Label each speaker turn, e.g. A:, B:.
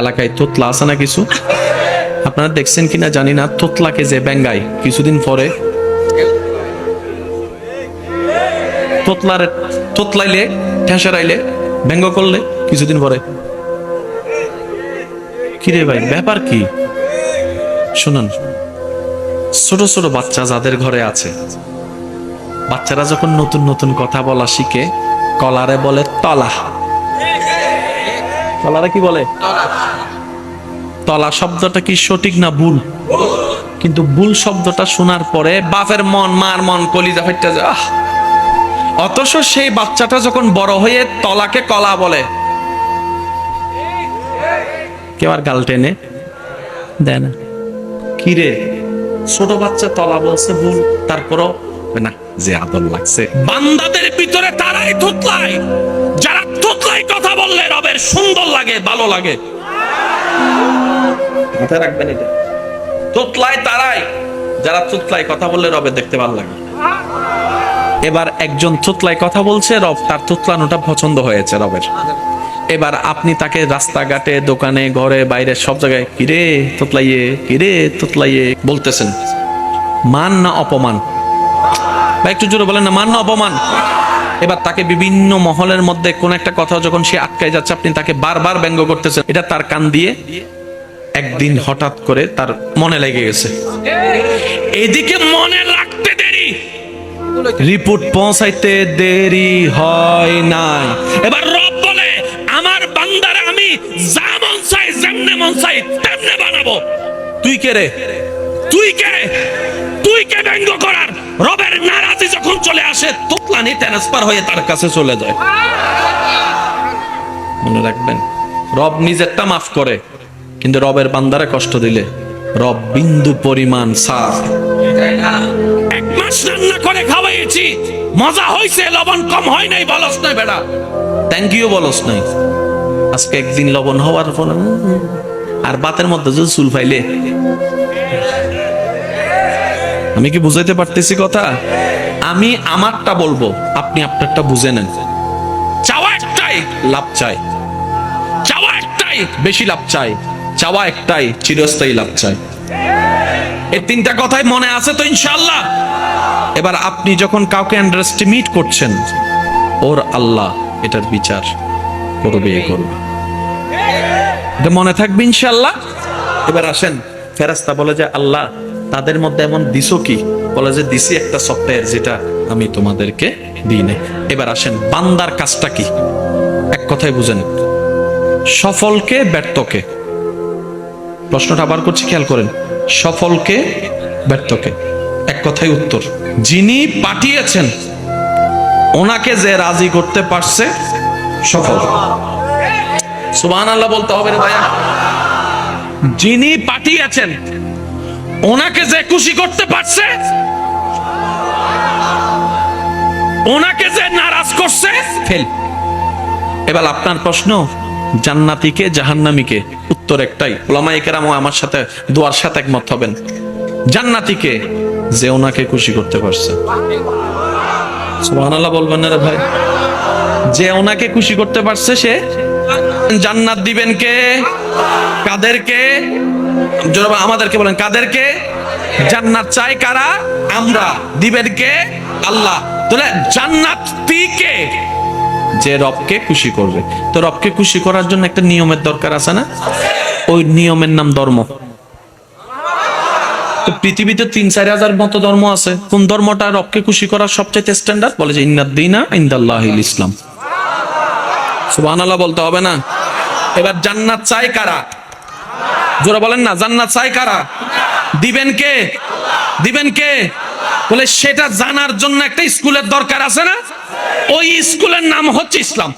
A: এলাকায় তোতলা আছে না কিছু? আপনারা দেখছেন কিনা জানি না তোতলাকে যে ব্যাঙ্গায় কিছুদিন পরে ঠেসারাইলে ব্যঙ্গ করলে কিছুদিন পরে। কিরে ভাই, ব্যাপার কি? শুনুন, ছোট ছোট বাচ্চা যাদের ঘরে আছে, বাচ্চারা যখন নতুন নতুন কথা বলা শিখে, কলারে বলে তলা তলারে কি বলে? তলা শব্দটা কি সঠিক না ভুল? কিন্তু ভুল শব্দটা শোনার পরে বাপের মন, মার মন কলিজা ফাইটা আহ! অথচ সেই বাচ্চাটা যখন বড় হয়ে তলাকে কলা বলে। কেউ আর গাল টেনে? দেয় কিরে ছোট বাচ্চা তলা বলছে ভুল, তারপরও না, যে আদর লাগছে। বান্দাদের ভিতরে তারাই থুতলাই যারা থুতলাই কথা বললে রবের সুন্দর লাগে, ভালো লাগে। মাথায় রাখবেন এটা। থুতলাই তারাই যারা থুতলাই কথা বললে রবের দেখতে ভালো লাগে। এবার একজন থুতলাই কথা বলছে, রব তার থুতলানোটা পছন্দ হয়েছে রবের। এবার আপনি তাকে রাস্তাঘাটে, দোকানে, ঘরে, বাইরে, সব জায়গায়, কিরে তোতলাইয়ে কিরে তোতলাইয়ে বলতেছেন। মান না অপমান? বা একটু জোরে বলেন না, মান না অপমান? এবার তাকে বিভিন্ন মহলের মধ্যে কোন একটা কথা যখন সে আটকায় যাচ্ছে, আপনি তাকে বারবার ব্যঙ্গ করতেছেন। এটা তার কান দিয়ে একদিন হঠাৎ করে তার মনে লেগে গেছে। এদিকে মনে রাখতে দেরি। রিপোর্ট পৌঁছাইতে দেরি হয় নাই। এবার রব বলে, আমার বান্দারে আমি যা মন চাই, যেমনে মন চাই, তেমনে বানাবো। তুই কে রে? তুই কে? তুই কে ব্যঙ্গ করার? রবের নারাজি যখন চলে আসে তোতলানি ট্রান্সফার হয়ে তার কাছে চলে যায়। মনে রাখবেন, রব নিজেরটা মাফ করে, কিন্তু রবের বান্দারে কষ্ট দিলে রব বিন্দু পরিমাণ সাফ এক মাস রান্না করে খাওয়াইছি, মজা হইছে, লবণ কম হয় নাই, বলস নাই বেড়া। থ্যাংক ইউ বলস নাই। আজকে একদিন লবণ হওয়ার পর আর বাতের মধ্যে যদি চুল ফাইলে। আমি কি বুঝাইতে পারতেছি কথা? আমি আমারটা বলব, আপনি আপনারটা বুঝে নেন। চাওয়া একটাই, লাভ চাই। চাওয়া একটাই, বেশি লাভ চাই। চাওয়া একটাই, চিরস্থায়ী লাভ চাই। এই তিনটা কথাই মনে আছে তো ইনশাআল্লাহ? এবার আপনি যখন কাউকে আন্ডারস্টিমেট করছেন, ওর আল্লাহ এটার বিচার করবে, এ করবে। এটা মনে থাকবে ইনশাআল্লাহ? এবার আসেন, ফেরাস্তা বলে যে, আল্লাহ তাদের মধ্যে এমন দিছো কি? বলে যে দিছি একটা সফটওয়্যার যেটা আমি তোমাদেরকে দিই নাই। এবার আসেন, বান্দার কাজটা কি? এক কথায় বুঝেন সফলকে ব্যর্থকে। প্রশ্নটা আবার করছি, খেয়াল করেন। সফলকে ব্যর্থকে। এক কথাই উত্তর। যিনি পাঠিয়েছেন, ওনাকে যে রাজি করতে পারছে, সফল। সুবহান আল্লাহ বলতে হবে ভাইয়া। যিনি পাঠিয়েছেন ওনাকে যে খুশি করতে পারছে, ওনাকে যে নারাজ করছে, ফেল। এবার আপনার প্রশ্ন জান্নাতিকে জাহান্নামীকে উত্তর একটাই। ওলামায়ে কেরামও আমার সাথে, দোয়ার সাথে একমত হবেন। জান্নাতিকে যে ওনাকে খুশি করতে পারছে। সুবহানাল্লাহ বলবেন না রে ভাই। যে ওনাকে খুশি করতে পারছে, সে জান্নাত দিবেন কে? কাদেরকে? আমাদেরকে বলেন, কাদেরকে? জান্নাত চাই কারা? আমরা। দিবেন কে? আল্লাহ। তাহলে জান্নাতীকে যে রবকে খুশি করবে। তো রবকে খুশি করার জন্য একটা নিয়মের দরকার আছে না? ওই নিয়মের নাম ধর্ম। তো পৃথিবীতে তিন চার হাজার মতো ধর্ম আছে। কোন ধর্মটা রবকে খুশি করার সবচেয়ে স্ট্যান্ডার্ড বলে যে, ইন্নাদ্দিনা ইন্দাল্লাহিল ইসলাম। সুবহানাল্লাহ বলতে হবে না। এবার জান্নাত চাই কারা? জোরা বলেন না, জান্নাত চাই কারা? দিবেন কে? দিবেন কে? বলে সেটা জানার জন্য একটা স্কুলের দরকার আছে না? ওই স্কুলের নাম হচ্ছে ইসলাম।